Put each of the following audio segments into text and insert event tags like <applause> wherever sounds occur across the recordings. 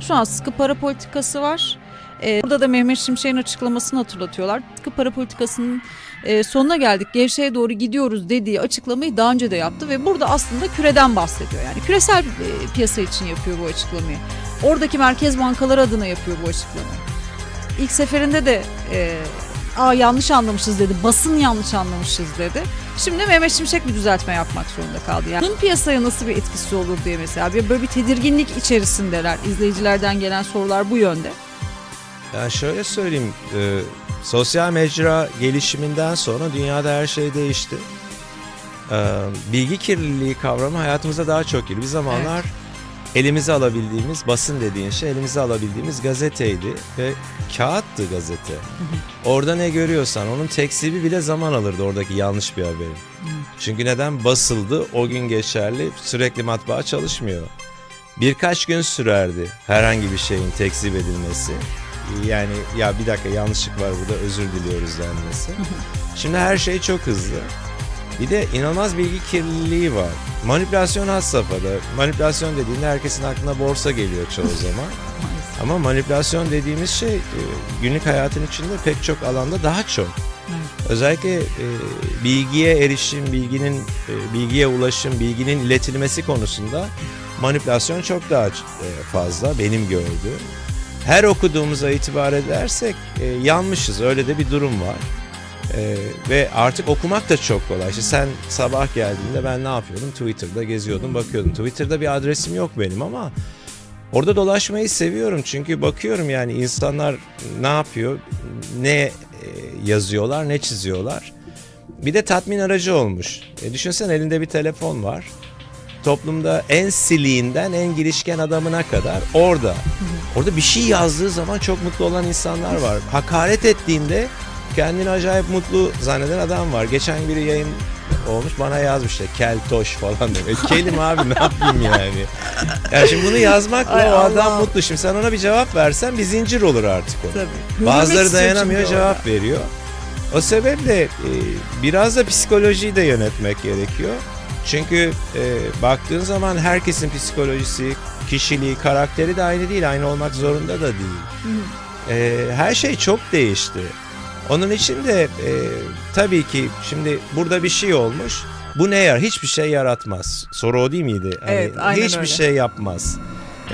Şu an sıkı para politikası var. Ee, burada da Mehmet Şimşek'in açıklamasını hatırlatıyorlar. Sıkı para politikasının e, sonuna geldik, gevşeye doğru gidiyoruz dediği açıklamayı daha önce de yaptı ve burada aslında küreden bahsediyor. Yani küresel e, piyasa için yapıyor bu açıklamayı. Oradaki merkez bankaları adına yapıyor bu açıklamayı. İlk seferinde de e, Aa, yanlış anlamışız dedi, basın yanlış anlamışız dedi. Şimdi Mehmet Şimşek bir düzeltme yapmak zorunda kaldı. Yani bunun piyasaya nasıl bir etkisi olur diye mesela bir- böyle bir tedirginlik içerisindeler. İzleyicilerden gelen sorular bu yönde. Yani şöyle söyleyeyim, e, sosyal mecra gelişiminden sonra dünyada her şey değişti. E, bilgi kirliliği kavramı hayatımıza daha çok girdi. Bir zamanlar elimize alabildiğimiz, basın dediğin şey elimize alabildiğimiz gazeteydi ve kağıttı gazete. Orada ne görüyorsan onun tekzibi bile zaman alırdı oradaki yanlış bir haberin. Çünkü neden? Basıldı, o gün geçerli, sürekli matbaa çalışmıyor. Birkaç gün sürerdi herhangi bir şeyin tekzip edilmesi. Yani ya bir dakika yanlışlık var burada özür diliyoruz denmesi. Şimdi her şey çok hızlı. Bir de inanılmaz bilgi kirliliği var. Manipülasyon has safhada. Manipülasyon dediğinde herkesin aklına borsa geliyor çoğu <laughs> zaman. Ama manipülasyon dediğimiz şey e, günlük hayatın içinde pek çok alanda daha çok. Özellikle e, bilgiye erişim, bilginin e, bilgiye ulaşım, bilginin iletilmesi konusunda manipülasyon çok daha e, fazla benim gördüğüm. Her okuduğumuza itibar edersek e, yanmışız. Öyle de bir durum var. E, ve artık okumak da çok kolay. İşte sen sabah geldiğinde ben ne yapıyordum? Twitter'da geziyordum, bakıyordum. Twitter'da bir adresim yok benim ama orada dolaşmayı seviyorum. Çünkü bakıyorum yani insanlar ne yapıyor, ne e, yazıyorlar, ne çiziyorlar. Bir de tatmin aracı olmuş. E, düşünsen elinde bir telefon var. Toplumda en siliğinden en girişken adamına kadar orada. Orada bir şey yazdığı zaman çok mutlu olan insanlar var. Hakaret ettiğinde kendini acayip mutlu zanneden adam var. Geçen biri yayın olmuş bana yazmış işte keltoş falan demek. <laughs> Kelim abi ne yapayım yani. Yani şimdi bunu yazmakla Ay o adam Allah. mutlu. Şimdi sen ona bir cevap versen bir zincir olur artık o. Tabii. Bazıları istiyor dayanamıyor çünkü cevap veriyor. O sebeple e, biraz da psikolojiyi de yönetmek gerekiyor. Çünkü e, baktığın zaman herkesin psikolojisi, kişiliği, karakteri de aynı değil. Aynı olmak zorunda da değil. E, her şey çok değişti. Onun için de e, tabii ki şimdi burada bir şey olmuş. Bu ne yar? Hiçbir şey yaratmaz. Soru o değil miydi? Hani Evet, aynen Hiçbir öyle. şey yapmaz.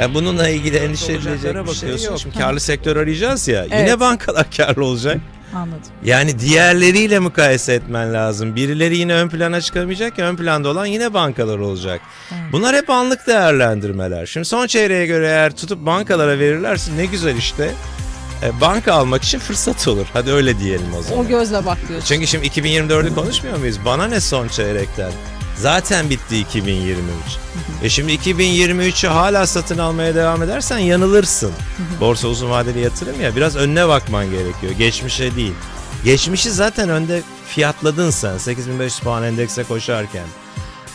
Yani bununla ilgili endişe edilecek bir şey yok. Şimdi <laughs> karlı sektör arayacağız ya. Yine Evet. bankalar karlı olacak. Anladım. Yani diğerleriyle mukayese etmen lazım. Birileri yine ön plana çıkamayacak ya ön planda olan yine bankalar olacak. Evet. Bunlar hep anlık değerlendirmeler. Şimdi son çeyreğe göre eğer tutup bankalara verirlerse ne güzel işte. E, banka almak için fırsat olur. Hadi öyle diyelim o zaman. O gözle bak diyorsun. Çünkü şimdi 2024'ü konuşmuyor muyuz? Bana ne son çeyrekten? Zaten bitti 2023. E şimdi 2023'ü hala satın almaya devam edersen yanılırsın. Borsa uzun vadeli yatırım ya biraz önüne bakman gerekiyor. Geçmişe değil. Geçmişi zaten önde fiyatladın sen 8500 puan endekse koşarken.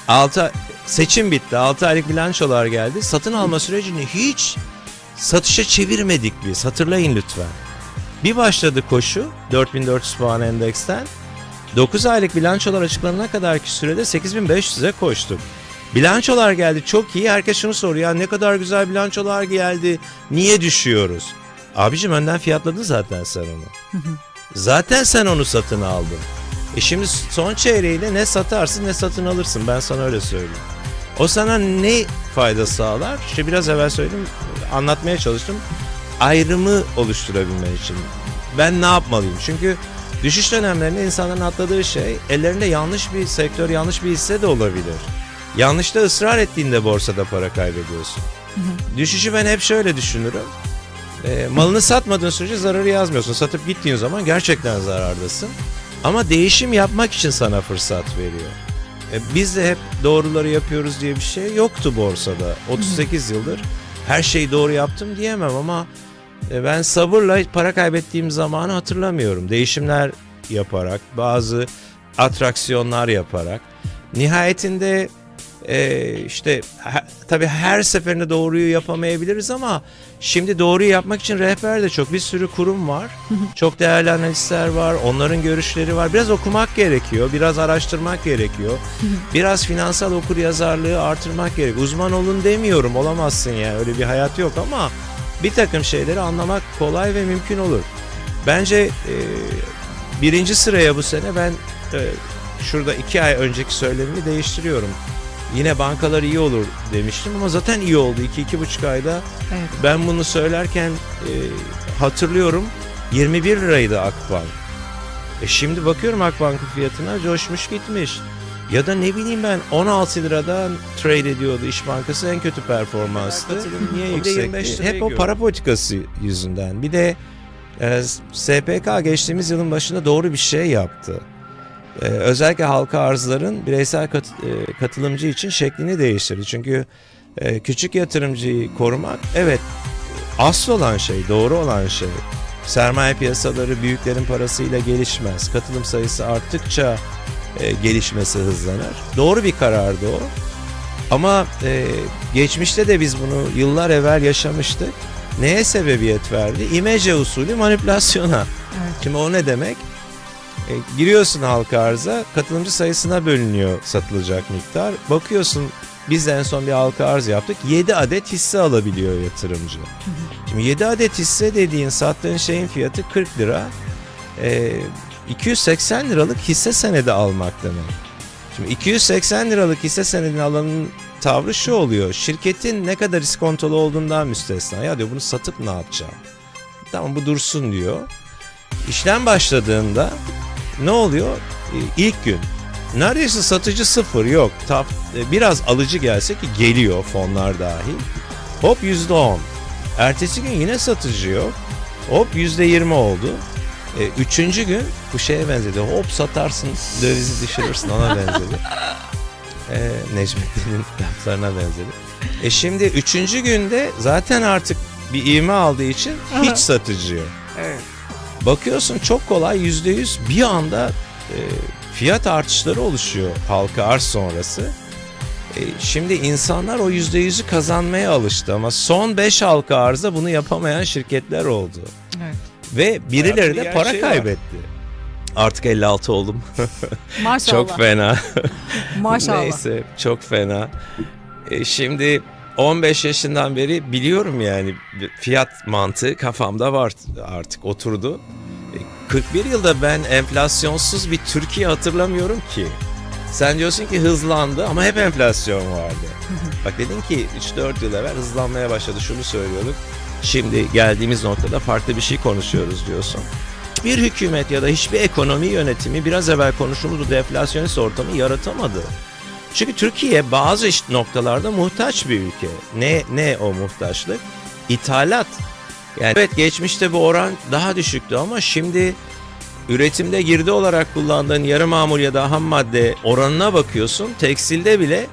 6 seçim bitti. 6 aylık bilançolar geldi. Satın alma sürecini hiç satışa çevirmedik biz. Hatırlayın lütfen. Bir başladı koşu 4400 puan endeksten. 9 aylık bilançolar açıklanana kadarki sürede 8500'e koştuk. Bilançolar geldi çok iyi. Herkes şunu soruyor. Ne kadar güzel bilançolar geldi. Niye düşüyoruz? Abicim önden fiyatladın zaten sen onu. zaten sen onu satın aldın. E şimdi son çeyreğiyle ne satarsın ne satın alırsın. Ben sana öyle söyleyeyim. O sana ne fayda sağlar? İşte biraz evvel söyledim. Anlatmaya çalıştım. Ayrımı oluşturabilmen için. Ben ne yapmalıyım? Çünkü düşüş dönemlerinde insanların atladığı şey ellerinde yanlış bir sektör, yanlış bir hisse de olabilir. Yanlışta ısrar ettiğinde borsada para kaybediyorsun. Düşüşü ben hep şöyle düşünürüm. E, malını satmadığın sürece zararı yazmıyorsun. Satıp gittiğin zaman gerçekten zarardasın. Ama değişim yapmak için sana fırsat veriyor. E, biz de hep doğruları yapıyoruz diye bir şey yoktu borsada. 38 yıldır her şeyi doğru yaptım diyemem ama e, ben sabırla para kaybettiğim zamanı hatırlamıyorum. Değişimler yaparak, bazı atraksiyonlar yaparak. Nihayetinde e, işte he- tabii her seferinde doğruyu yapamayabiliriz ama şimdi doğruyu yapmak için rehber de çok bir sürü kurum var. <laughs> çok değerli analistler var, onların görüşleri var. Biraz okumak gerekiyor, biraz araştırmak gerekiyor. <laughs> biraz finansal okur yazarlığı artırmak gerekiyor. Uzman olun demiyorum, olamazsın yani öyle bir hayat yok ama bir takım şeyleri anlamak kolay ve mümkün olur. Bence e, birinci sıraya bu sene ben e, şurada iki ay önceki söylemimi değiştiriyorum. Yine bankalar iyi olur demiştim ama zaten iyi oldu. iki iki buçuk ayda Evet. ben bunu söylerken e, hatırlıyorum 21 liraydı Akbank. E şimdi bakıyorum Akbank'ın fiyatına coşmuş gitmiş. Ya da ne bileyim ben 16 liradan trade ediyordu İş Bankası en kötü performanstı. Niye yüksek? 25 Hep o para politikası yüzünden. Bir de e, SPK geçtiğimiz yılın başında doğru bir şey yaptı. E, özellikle halka arzların bireysel kat- e, katılımcı için şeklini değiştirdi. Çünkü e, küçük yatırımcıyı korumak evet asıl olan şey, doğru olan şey. Sermaye piyasaları büyüklerin parasıyla gelişmez. Katılım sayısı arttıkça e, gelişmesi hızlanır. Doğru bir karardı o. Ama e, geçmişte de biz bunu yıllar evvel yaşamıştık. Neye sebebiyet verdi? İmece usulü manipülasyona. Evet. Şimdi o ne demek? E, giriyorsun halka arza, katılımcı sayısına bölünüyor satılacak miktar. Bakıyorsun biz en son bir halka arz yaptık. 7 adet hisse alabiliyor yatırımcı. Şimdi 7 adet hisse dediğin sattığın şeyin fiyatı 40 lira. E, 280 liralık hisse senedi almak demek. Şimdi 280 liralık hisse senedini alanın tavrı şu oluyor. Şirketin ne kadar iskontolu olduğundan müstesna. Ya diyor bunu satıp ne yapacağım? Tamam bu dursun diyor. İşlem başladığında ne oluyor? Ee, İlk gün neredeyse satıcı sıfır yok. Tap, e, biraz alıcı gelse ki geliyor fonlar dahil. Hop yüzde on. Ertesi gün yine satıcı yok. Hop yüzde yirmi oldu. E, üçüncü gün bu şeye benzedi. Hop satarsın dövizi düşürürsün ona benzedi. E, Necmettin'in <laughs> laflarına benzedi. E şimdi üçüncü günde zaten artık bir ivme aldığı için hiç satıcı yok. Evet. Bakıyorsun çok kolay yüzde yüz bir anda e, fiyat artışları oluşuyor halka arz sonrası. E, şimdi insanlar o yüzde yüzü kazanmaya alıştı ama son 5 halka arzda bunu yapamayan şirketler oldu. Evet. Ve birileri de para var. kaybetti. Artık 56 oldum. <laughs> Maşallah. çok fena. Maşallah. Neyse çok fena. E, şimdi 15 yaşından beri biliyorum yani fiyat mantığı kafamda var artık oturdu. E, 41 yılda ben enflasyonsuz bir Türkiye hatırlamıyorum ki. Sen diyorsun ki hızlandı ama hep enflasyon vardı. <laughs> Bak dedin ki 3-4 yıl evvel hızlanmaya başladı şunu söylüyorduk. Şimdi geldiğimiz noktada farklı bir şey konuşuyoruz diyorsun. Hiçbir hükümet ya da hiçbir ekonomi yönetimi biraz evvel konuştuğumuz bu deflasyonist ortamı yaratamadı. Çünkü Türkiye bazı noktalarda muhtaç bir ülke. Ne ne o muhtaçlık? İthalat. Yani evet geçmişte bu oran daha düşüktü ama şimdi üretimde girdi olarak kullandığın yarı mamul ya da ham madde oranına bakıyorsun. Tekstilde bile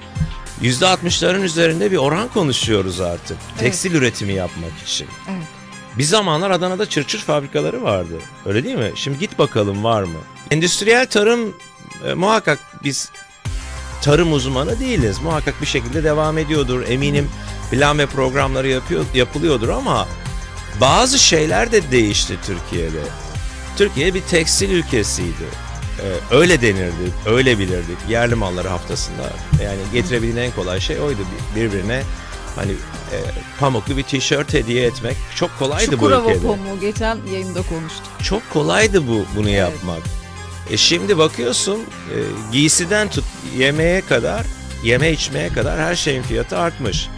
%60'ların üzerinde bir oran konuşuyoruz artık. Tekstil üretimi yapmak için. Evet. Bir zamanlar Adana'da çırçır fabrikaları vardı. Öyle değil mi? Şimdi git bakalım var mı? Endüstriyel tarım e, muhakkak biz tarım uzmanı değiliz. Muhakkak bir şekilde devam ediyordur. Eminim plan ve programları yapıyor, yapılıyordur ama bazı şeyler de değişti Türkiye'de. Türkiye bir tekstil ülkesiydi. Ee, öyle denirdi, öyle bilirdik. Yerli malları haftasında yani getirebildiğin en kolay şey oydu Bir- birbirine hani e, pamuklu bir tişört hediye etmek çok kolaydı bu Çukurova ülkede. pamuğu geçen yayında konuştuk. Çok kolaydı bu bunu Evet. yapmak. E şimdi bakıyorsun e, giysiden tut yemeğe kadar, yeme içmeye kadar her şeyin fiyatı artmış.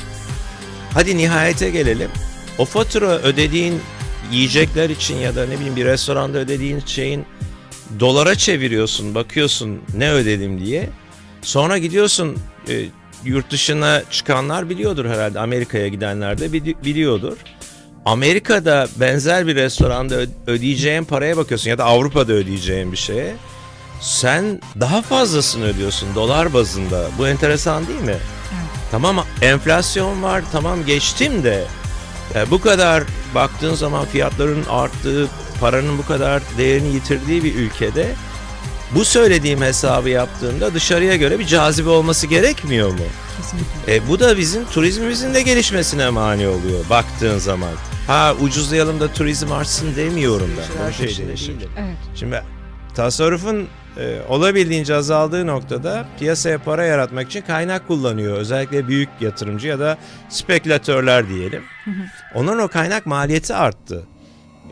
Hadi nihayete gelelim. O fatura ödediğin yiyecekler için ya da ne bileyim bir restoranda ödediğin şeyin dolara çeviriyorsun, bakıyorsun ne ödedim diye. Sonra gidiyorsun e, yurt dışına çıkanlar biliyordur herhalde. Amerika'ya gidenler de bili- biliyordur. Amerika'da benzer bir restoranda ödeyeceğin paraya bakıyorsun ya da Avrupa'da ödeyeceğin bir şeye. Sen daha fazlasını ödüyorsun dolar bazında. Bu enteresan değil mi? Tamam enflasyon var tamam geçtim de e, bu kadar baktığın zaman fiyatların arttığı, paranın bu kadar değerini yitirdiği bir ülkede bu söylediğim hesabı yaptığında dışarıya göre bir cazibe olması gerekmiyor mu? Kesinlikle. E, bu da bizim turizmimizin de gelişmesine mani oluyor baktığın zaman. Ha ucuzlayalım da turizm artsın demiyorum ben. Her şey şey değişir. Evet. Şimdi tasarrufun e, olabildiğince azaldığı noktada piyasaya para yaratmak için kaynak kullanıyor. Özellikle büyük yatırımcı ya da spekülatörler diyelim. Onların o kaynak maliyeti arttı.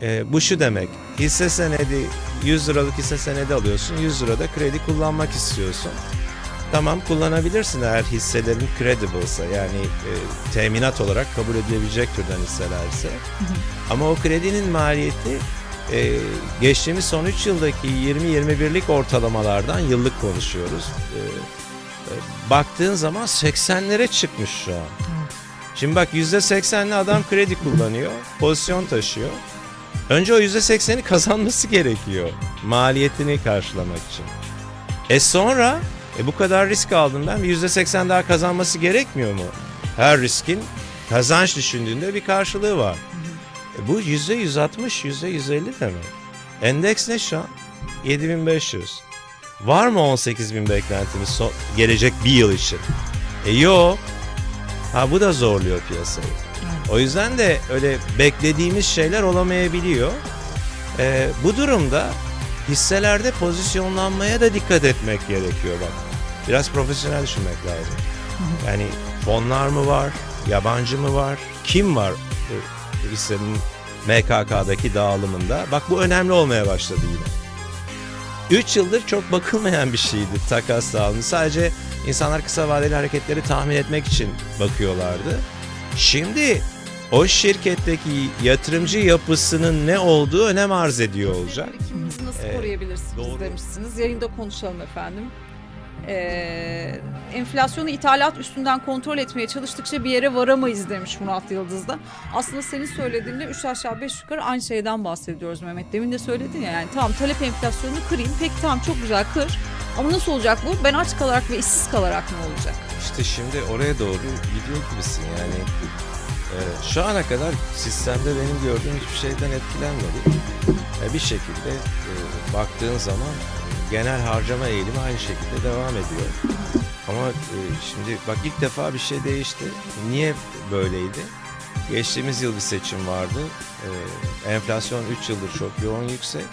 E, bu şu demek. Hisse senedi 100 liralık hisse senedi alıyorsun. 100 lirada kredi kullanmak istiyorsun. Tamam kullanabilirsin eğer hisselerin credible'sa yani e, teminat olarak kabul edilebilecek türden hisselerse. Ama o kredinin maliyeti e, geçtiğimiz son 3 yıldaki 20-21'lik ortalamalardan yıllık konuşuyoruz. E, e, baktığın zaman 80'lere çıkmış şu an. Şimdi bak %80'li adam kredi kullanıyor, pozisyon taşıyor. Önce o %80'i kazanması gerekiyor maliyetini karşılamak için. E sonra e bu kadar risk aldım ben bir %80 daha kazanması gerekmiyor mu? Her riskin kazanç düşündüğünde bir karşılığı var. E bu %160, %150 demek. Endeks ne şu an? 7500. Var mı 18000 beklentimiz so- gelecek bir yıl için? E yok. Ha bu da zorluyor piyasayı. O yüzden de öyle beklediğimiz şeyler olamayabiliyor. E, bu durumda hisselerde pozisyonlanmaya da dikkat etmek gerekiyor bak. Biraz profesyonel düşünmek lazım. Yani fonlar mı var, yabancı mı var, kim var e, hissenin MKK'daki dağılımında? Bak bu önemli olmaya başladı yine. 3 yıldır çok bakılmayan bir şeydi takas dağılımı. Sadece insanlar kısa vadeli hareketleri tahmin etmek için bakıyorlardı. Şimdi o şirketteki yatırımcı yapısının ne olduğu önem arz ediyor olacak. Nasıl Evet, koruyabilirsiniz doğru. demişsiniz. Yayında konuşalım efendim. Ee, enflasyonu ithalat üstünden kontrol etmeye çalıştıkça bir yere varamayız demiş Murat Yıldız da. Aslında senin söylediğinle 3 aşağı 5 yukarı aynı şeyden bahsediyoruz Mehmet. Demin de söyledin ya yani tamam talep enflasyonunu kırayım. Peki tamam çok güzel kır. Ama nasıl olacak bu? Ben aç kalarak ve işsiz kalarak mı olacak? İşte şimdi oraya doğru gidiyor gibisin yani. e, şu ana kadar sistemde benim gördüğüm hiçbir şeyden etkilenmedi. E, bir şekilde e, baktığın zaman e, genel harcama eğilimi aynı şekilde devam ediyor. Ama e, şimdi bak ilk defa bir şey değişti. Niye böyleydi? Geçtiğimiz yıl bir seçim vardı. E, enflasyon 3 yıldır çok yoğun yüksek.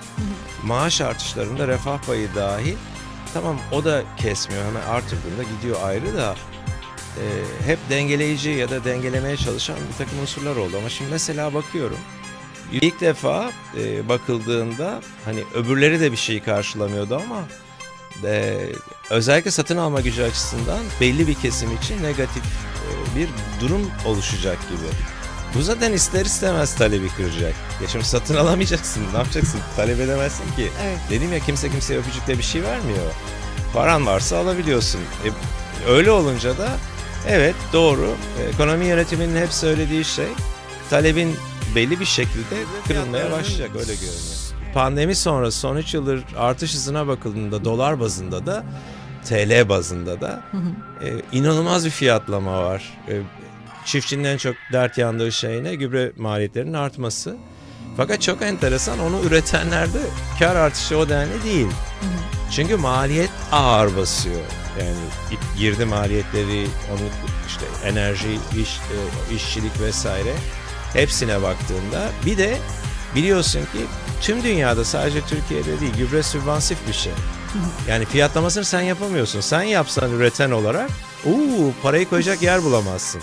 Maaş artışlarında refah payı dahil Tamam o da kesmiyor hemen artırdığında gidiyor ayrı da e, hep dengeleyici ya da dengelemeye çalışan bir takım unsurlar oldu. Ama şimdi mesela bakıyorum ilk defa e, bakıldığında hani öbürleri de bir şeyi karşılamıyordu ama e, özellikle satın alma gücü açısından belli bir kesim için negatif e, bir durum oluşacak gibi. Bu zaten ister istemez talebi kıracak. Ya şimdi satın <laughs> alamayacaksın. Ne yapacaksın? Talep edemezsin ki. Evet. Dedim ya kimse kimseye öpücükle bir şey vermiyor. Paran varsa alabiliyorsun. E, öyle olunca da evet doğru. Ekonomi yönetiminin hep söylediği şey talebin belli bir şekilde kırılmaya başlayacak öyle görünüyor. Pandemi sonrası son 3 yıldır artış hızına bakıldığında dolar bazında da TL bazında da e, inanılmaz bir fiyatlama var. E, çiftçinin en çok dert yandığı şey ne? Gübre maliyetlerinin artması. Fakat çok enteresan onu üretenlerde kar artışı o denli değil. Çünkü maliyet ağır basıyor. Yani girdi maliyetleri, onu işte enerji, iş, e, işçilik vesaire hepsine baktığında bir de biliyorsun ki tüm dünyada sadece Türkiye'de değil gübre sübvansif bir şey. Yani fiyatlamasını sen yapamıyorsun. Sen yapsan üreten olarak uuu parayı koyacak yer bulamazsın.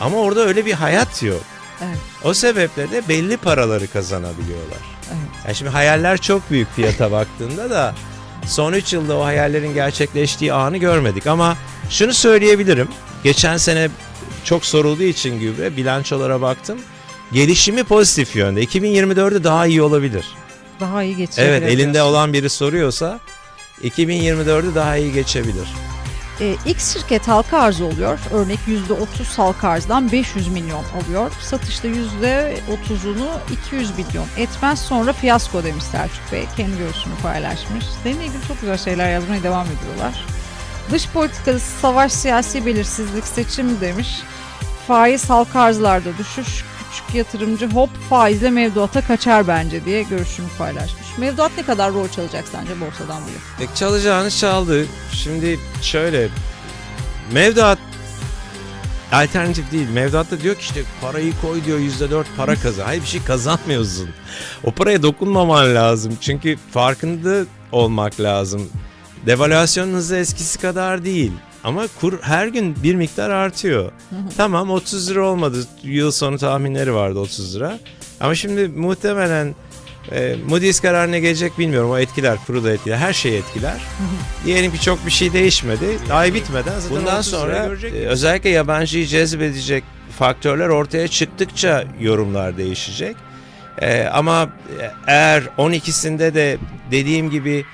Ama orada öyle bir hayat yok. Evet. O sebeple de belli paraları kazanabiliyorlar. Evet. Yani şimdi hayaller çok büyük fiyata baktığında da son 3 yılda o hayallerin gerçekleştiği anı görmedik. Ama şunu söyleyebilirim. Geçen sene çok sorulduğu için gübre bilançolara baktım. Gelişimi pozitif yönde. 2024'de daha iyi olabilir. Daha iyi geçecek. Evet elinde olan biri soruyorsa 2024'ü daha iyi geçebilir. E, X şirket halka arz oluyor. Örnek %30 halka arzdan 500 milyon alıyor. Satışta %30'unu 200 milyon etmez sonra fiyasko demiş Selçuk Bey. Kendi görüşünü paylaşmış. Seninle ilgili çok güzel şeyler yazmaya devam ediyorlar. Dış politikası, savaş, siyasi belirsizlik, seçim demiş. Faiz halka arzlarda düşüş. Küçük yatırımcı hop faizle mevduata kaçar bence diye görüşünü paylaşmış. Mevduat ne kadar rol çalacak sence borsadan bu yıl? E, çalacağını çaldı. Şimdi şöyle mevduat alternatif değil. Mevduatta diyor ki işte parayı koy diyor yüzde dört para kazan. Hayır bir şey kazanmıyorsun. O paraya dokunmaman lazım. Çünkü farkında olmak lazım. Devalüasyonun hızı eskisi kadar değil. Ama kur her gün bir miktar artıyor. tamam 30 lira olmadı. Yıl sonu tahminleri vardı 30 lira. Ama şimdi muhtemelen e, Moody's kararı ne gelecek bilmiyorum. O etkiler, kuru da etkiler. Her şeyi etkiler. Diyelim ki çok bir şey değişmedi. Ay bitmeden zaten Bundan sonra e, özellikle yabancıyı cezbedecek faktörler ortaya çıktıkça yorumlar değişecek. E, ama eğer 12'sinde de dediğim gibi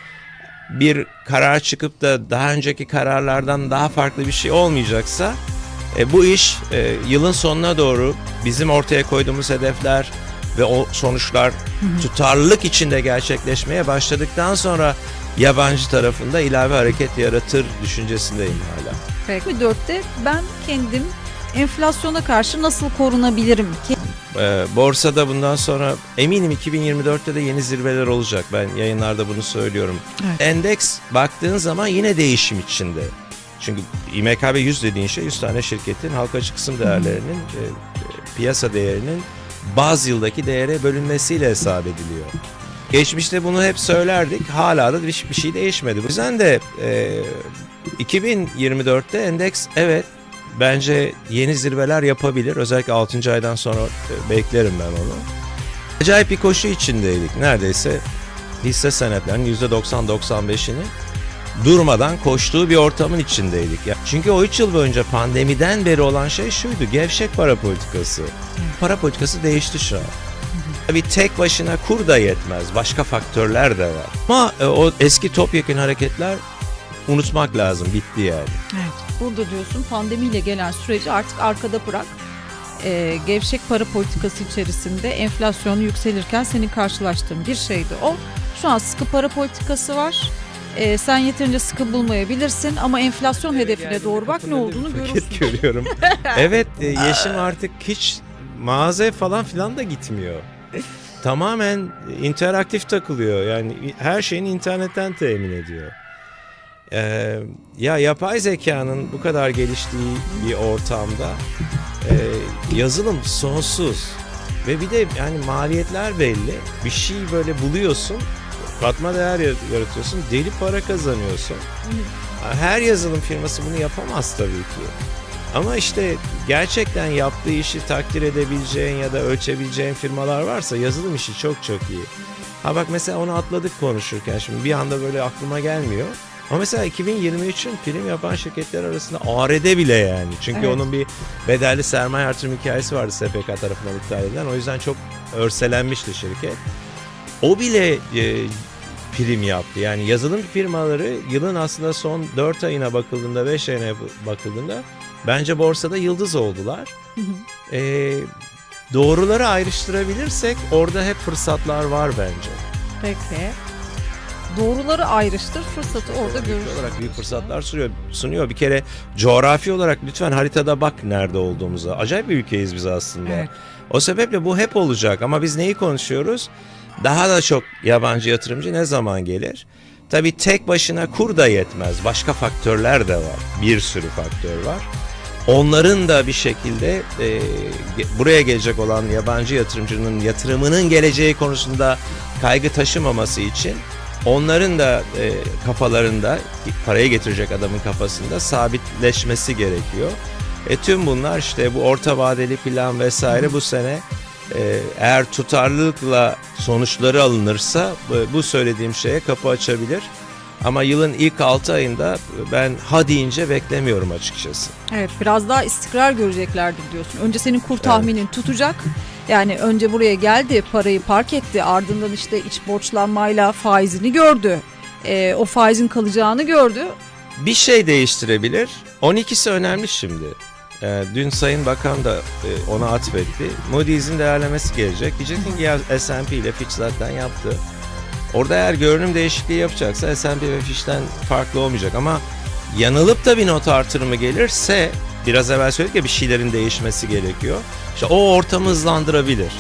bir karar çıkıp da daha önceki kararlardan daha farklı bir şey olmayacaksa e, bu iş e, yılın sonuna doğru bizim ortaya koyduğumuz hedefler ve o sonuçlar tutarlılık içinde gerçekleşmeye başladıktan sonra yabancı tarafında ilave hareket yaratır düşüncesindeyim hala. Peki. Dörtte ben kendim enflasyona karşı nasıl korunabilirim? Ee, borsada bundan sonra eminim 2024'te de yeni zirveler olacak. Ben yayınlarda bunu söylüyorum. Evet. Endeks baktığın zaman yine değişim içinde. Çünkü İMKB 100 dediğin şey 100 tane şirketin halka açık kısım değerlerinin e, e, piyasa değerinin baz yıldaki değere bölünmesiyle hesap ediliyor. Geçmişte bunu hep söylerdik. Hala da bir, bir şey değişmedi. Bu yüzden de e, 2024'te endeks evet bence yeni zirveler yapabilir. Özellikle 6. aydan sonra e, beklerim ben onu. Acayip bir koşu içindeydik. Neredeyse hisse senetlerinin %90-95'ini durmadan koştuğu bir ortamın içindeydik. Ya çünkü o 3 yıl boyunca pandemiden beri olan şey şuydu. Gevşek para politikası. Para politikası değişti şu an. Tabii tek başına kur da yetmez. Başka faktörler de var. Ama e, o eski topyekun hareketler unutmak lazım. Bitti yani. Evet. Burada diyorsun pandemiyle gelen süreci artık arkada bırak. Ee, gevşek para politikası içerisinde enflasyon yükselirken senin karşılaştığın bir şeydi o. Şu an sıkı para politikası var. Ee, sen yeterince sıkı bulmayabilirsin ama enflasyon hedefine doğru bak ne olduğunu görürsün. Paket görüyorum. <laughs> evet e, Yeşim artık hiç mağazaya falan filan da gitmiyor. Tamamen interaktif takılıyor. Yani her şeyini internetten temin ediyor. Ee, ya yapay zekanın bu kadar geliştiği bir ortamda e, yazılım sonsuz ve bir de yani maliyetler belli. Bir şey böyle buluyorsun, katma değer yaratıyorsun, deli para kazanıyorsun. Her yazılım firması bunu yapamaz tabii ki. Ama işte gerçekten yaptığı işi takdir edebileceğin ya da ölçebileceğin firmalar varsa yazılım işi çok çok iyi. Ha bak mesela onu atladık konuşurken şimdi bir anda böyle aklıma gelmiyor. Ama mesela 2023'ün prim yapan şirketler arasında ARD bile yani. Çünkü Evet. onun bir bedelli sermaye artırım hikayesi vardı SPK tarafından iptal edilen. O yüzden çok örselenmişti şirket. O bile e, prim yaptı. Yani yazılım firmaları yılın aslında son 4 ayına bakıldığında 5 ayına bakıldığında bence borsada yıldız oldular. E, doğruları ayrıştırabilirsek orada hep fırsatlar var bence. Peki. Doğruları ayrıştır, fırsatı orada görürsün. olarak büyük fırsatlar sunuyor. sunuyor. Bir kere coğrafi olarak lütfen haritada bak nerede olduğumuza. Acayip bir ülkeyiz biz aslında. Evet. O sebeple bu hep olacak ama biz neyi konuşuyoruz? Daha da çok yabancı yatırımcı ne zaman gelir? Tabii tek başına kur da yetmez. Başka faktörler de var. Bir sürü faktör var. Onların da bir şekilde e, buraya gelecek olan yabancı yatırımcının yatırımının geleceği konusunda kaygı taşımaması için onların da e, kafalarında parayı getirecek adamın kafasında sabitleşmesi gerekiyor. E tüm bunlar işte bu orta vadeli plan vesaire bu sene e, eğer tutarlılıkla sonuçları alınırsa bu- söylediğim şeye kapı açabilir. Ama yılın ilk 6 ayında ben ha deyince beklemiyorum açıkçası. Evet biraz daha istikrar göreceklerdir diyorsun. Önce senin kur tahminin tutacak. Yani önce buraya geldi parayı park etti ardından işte iç borçlanmayla faizini gördü. Ee, o faizin kalacağını gördü. Bir şey değiştirebilir. 12'si önemli şimdi. Ee, dün Sayın Bakan da e, ona atfetti. Moody's'in değerlemesi gelecek. Diyeceksin ki S&P ile Fitch zaten yaptı. Orada eğer görünüm değişikliği yapacaksa S&P ve Fitch'ten farklı olmayacak ama yanılıp da bir not artırımı gelirse biraz evvel söyledik ya bir şeylerin değişmesi gerekiyor. İşte o ortamı hızlandırabilir.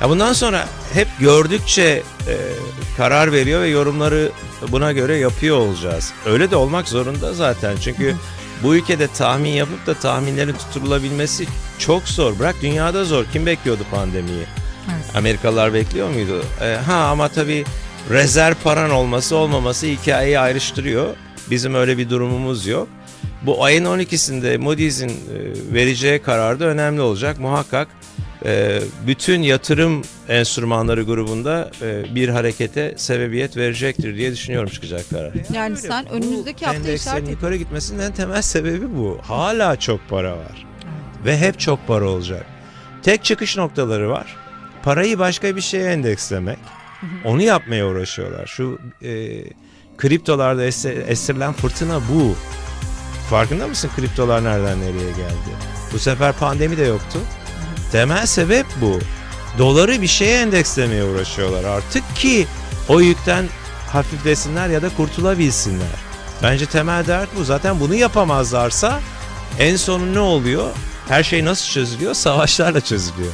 Ya bundan sonra hep gördükçe e, karar veriyor ve yorumları buna göre yapıyor olacağız. Öyle de olmak zorunda zaten. Çünkü bu ülkede tahmin yapıp da tahminlerin tutturulabilmesi çok zor. Bırak dünyada zor. Kim bekliyordu pandemiyi? Evet. Amerikalılar bekliyor muydu? E, ha ama tabii rezerv paran olması olmaması hikayeyi ayrıştırıyor. Bizim öyle bir durumumuz yok. Bu ayın 12'sinde Moody's'in e, vereceği karar da önemli olacak. Muhakkak e, bütün yatırım enstrümanları grubunda e, bir harekete sebebiyet verecektir diye düşünüyorum çıkacak karar. Yani sen önümüzdeki hafta işaret yukarı gitmesinin en temel sebebi bu. Hala çok para var. Ve hep çok para olacak. Tek çıkış noktaları var. Parayı başka bir şeye endekslemek. Onu yapmaya uğraşıyorlar. Şu e, kriptolarda esi- estirilen fırtına bu. Farkında mısın kriptolar nereden nereye geldi? Bu sefer pandemi de yoktu. Temel sebep bu. Doları bir şeye endekslemeye uğraşıyorlar artık ki o yükten hafiflesinler ya da kurtulabilsinler. Bence temel dert bu. Zaten bunu yapamazlarsa en sonu ne oluyor? Her şey nasıl çözülüyor? Savaşlarla çözülüyor.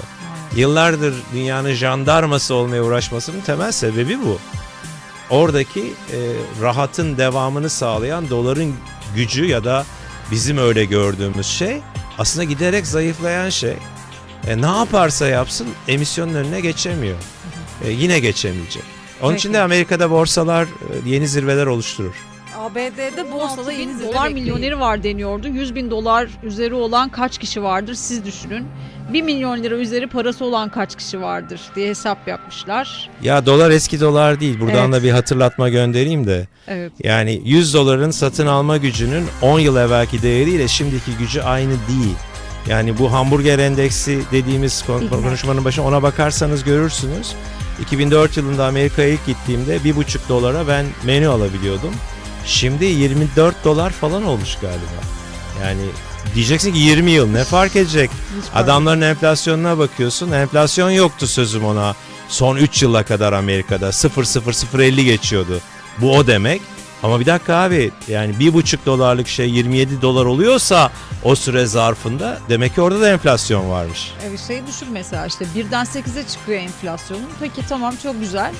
Yıllardır dünyanın jandarması olmaya uğraşmasının temel sebebi bu. Oradaki e, rahatın devamını sağlayan doların gücü ya da bizim öyle gördüğümüz şey aslında giderek zayıflayan şey. E, ne yaparsa yapsın emisyonun önüne geçemiyor. E, yine geçemeyecek. Onun için Peki. de Amerika'da borsalar e, yeni zirveler oluşturur. ABD'de borsada 16 yeni dolar milyoneri var deniyordu. 100 bin dolar üzeri olan kaç kişi vardır siz düşünün. 1 milyon lira üzeri parası olan kaç kişi vardır diye hesap yapmışlar. Ya dolar eski dolar değil. Buradan Evet. da bir hatırlatma göndereyim de. Evet. Yani 100 doların satın alma gücünün 10 yıl evvelki değeriyle şimdiki gücü aynı değil. Yani bu hamburger endeksi dediğimiz konuşmanın başına ona bakarsanız görürsünüz. 2004 yılında Amerika'ya ilk gittiğimde 1,5 dolara ben menü alabiliyordum. Şimdi 24 dolar falan olmuş galiba. Yani diyeceksin ki 20 yıl ne fark edecek? Adamların enflasyonuna bakıyorsun. Enflasyon yoktu sözüm ona. Son 3 yıla kadar Amerika'da 0.0050 geçiyordu. Bu o demek. Ama bir dakika abi yani bir buçuk dolarlık şey 27 dolar oluyorsa o süre zarfında demek ki orada da enflasyon varmış. Evet şey düşün mesela işte birden 8'e çıkıyor enflasyonun. Peki tamam çok güzel.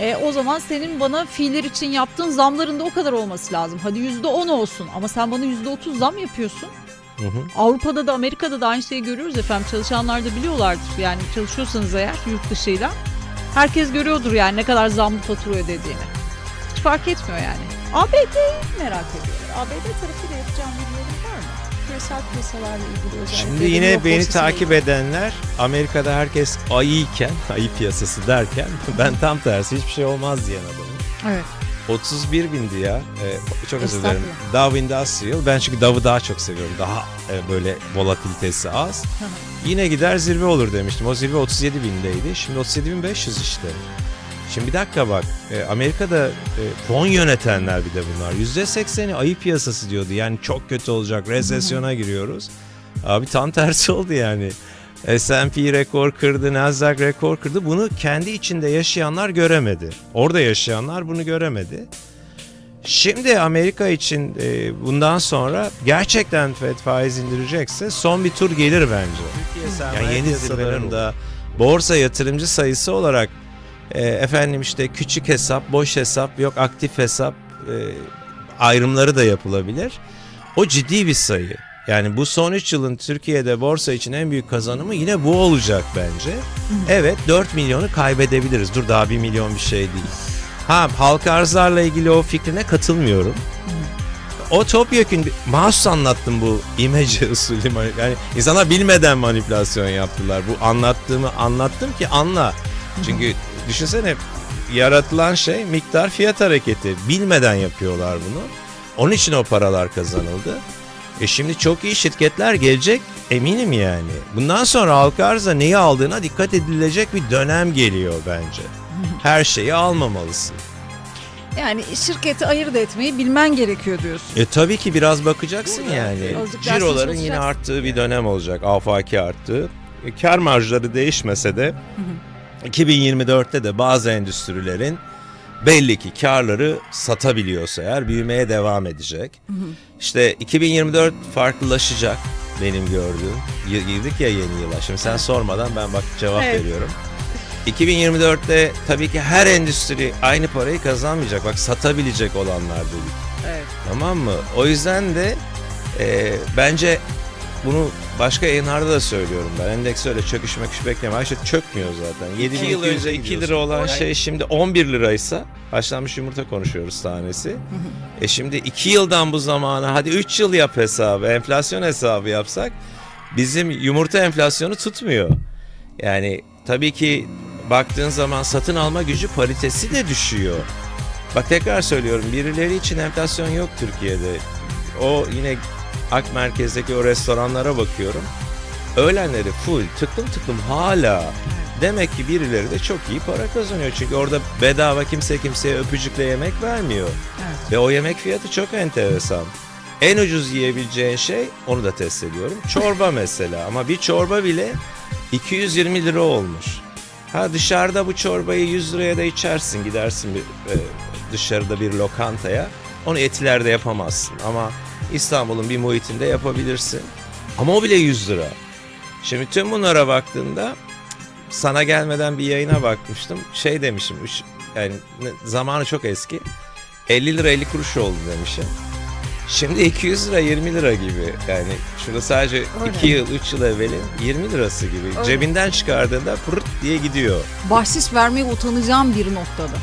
E, o zaman senin bana fiiller için yaptığın zamların da o kadar olması lazım. Hadi %10 olsun ama sen bana %30 zam yapıyorsun. Hı hı. Avrupa'da da Amerika'da da aynı şeyi görüyoruz efendim. Çalışanlar da biliyorlardır. Yani çalışıyorsanız eğer yurt dışıyla. Herkes görüyordur yani ne kadar zamlı fatura ödediğini. Hiç fark etmiyor yani. ABD'yi merak ediyorlar. ABD tarafıyla yapacağım bir? Küresel piyasalarla ilgili özellikle. Şimdi yine beni takip ilgili. edenler Amerika'da herkes ayıyken, <laughs> ayı piyasası derken <laughs> ben tam tersi hiçbir şey olmaz diyen adamım. Evet. 31 bindi ya. Ee, çok özür dilerim. Dow Industrial. Ben çünkü Dow'u daha çok seviyorum. Daha e, böyle volatilitesi az. Yine gider zirve olur demiştim. O zirve 37 bindeydi. Şimdi 37.500 işte. Şimdi bir dakika bak. e, Amerika'da e, fon yönetenler bir de bunlar. %80'i ayı piyasası diyordu. Yani çok kötü olacak. Resesyona giriyoruz. Abi tam tersi oldu yani. S&P rekor kırdı, Nasdaq rekor kırdı. Bunu kendi içinde yaşayanlar göremedi. Orada yaşayanlar bunu göremedi. Şimdi Amerika için e, bundan sonra gerçekten Fed faiz indirecekse son bir tur gelir bence. Yani yeni zirvelerinde borsa yatırımcı sayısı olarak e, efendim işte küçük hesap, boş hesap, yok aktif hesap e, ayrımları da yapılabilir. O ciddi bir sayı. Yani bu son 3 yılın Türkiye'de borsa için en büyük kazanımı yine bu olacak bence. Evet 4 milyonu kaybedebiliriz. Dur daha 1 milyon bir şey değil. Ha halka arzlarla ilgili o fikrine katılmıyorum. O topyekun mahsus anlattım bu imece <laughs> usulü. Yani insanlar bilmeden manipülasyon yaptılar. Bu anlattığımı anlattım ki anla. Çünkü düşünsene yaratılan şey miktar fiyat hareketi. Bilmeden yapıyorlar bunu. Onun için o paralar kazanıldı. E şimdi çok iyi şirketler gelecek eminim yani. Bundan sonra halka arza neyi aldığına dikkat edilecek bir dönem geliyor bence. Her şeyi almamalısın. Yani şirketi ayırt etmeyi bilmen gerekiyor diyorsun. E tabii ki biraz bakacaksın yani. Azıcık ders Ciroların yine arttığı bir dönem olacak. Afaki arttı. E, kar marjları değişmese de 2024'te de bazı endüstrilerin belli ki karları satabiliyorsa eğer büyümeye devam edecek. İşte 2024 farklılaşacak benim gördüğüm. Girdik ya yeni yıla. Şimdi sen sormadan ben bak cevap Evet. veriyorum. 2024'te tabii ki her endüstri aynı parayı kazanmayacak. Bak satabilecek olanlar dedik. Evet. Tamam mı? O yüzden de e, bence bunu başka yayınlarda da söylüyorum ben. Endeks öyle çöküş meküş bekleme. Ayşe çökmüyor zaten. 7 İki yıl önce önce 2 lira olan şey şimdi 11 liraysa haşlanmış yumurta konuşuyoruz tanesi. <laughs> e şimdi 2 yıldan bu zamana hadi 3 yıl yap hesabı enflasyon hesabı yapsak bizim yumurta enflasyonu tutmuyor. Yani tabii ki baktığın zaman satın alma gücü paritesi de düşüyor. Bak tekrar söylüyorum birileri için enflasyon yok Türkiye'de. O yine Ak Merkez'deki o restoranlara bakıyorum. Öğlenleri full tıklım tıklım hala. Demek ki birileri de çok iyi para kazanıyor. Çünkü orada bedava kimse kimseye öpücükle yemek vermiyor. Evet. Ve o yemek fiyatı çok enteresan. En ucuz yiyebileceğin şey onu da test ediyorum. Çorba <laughs> mesela ama bir çorba bile 220 lira olmuş. Ha dışarıda bu çorbayı 100 liraya da içersin gidersin bir e, dışarıda bir lokantaya. Onu etilerde yapamazsın ama İstanbul'un bir muhitinde yapabilirsin. Ama o bile 100 lira. Şimdi tüm bunlara baktığında sana gelmeden bir yayına bakmıştım. Şey demişim üç- yani zamanı çok eski. 50 lira 50 kuruş oldu demişim. Şimdi 200 lira 20 lira gibi yani şurada sadece Öyle. 2 yıl 3 yıl evvelin 20 lirası gibi Öyle. cebinden çıkardığında pırt diye gidiyor. Bahşiş vermeye utanacağım bir noktada.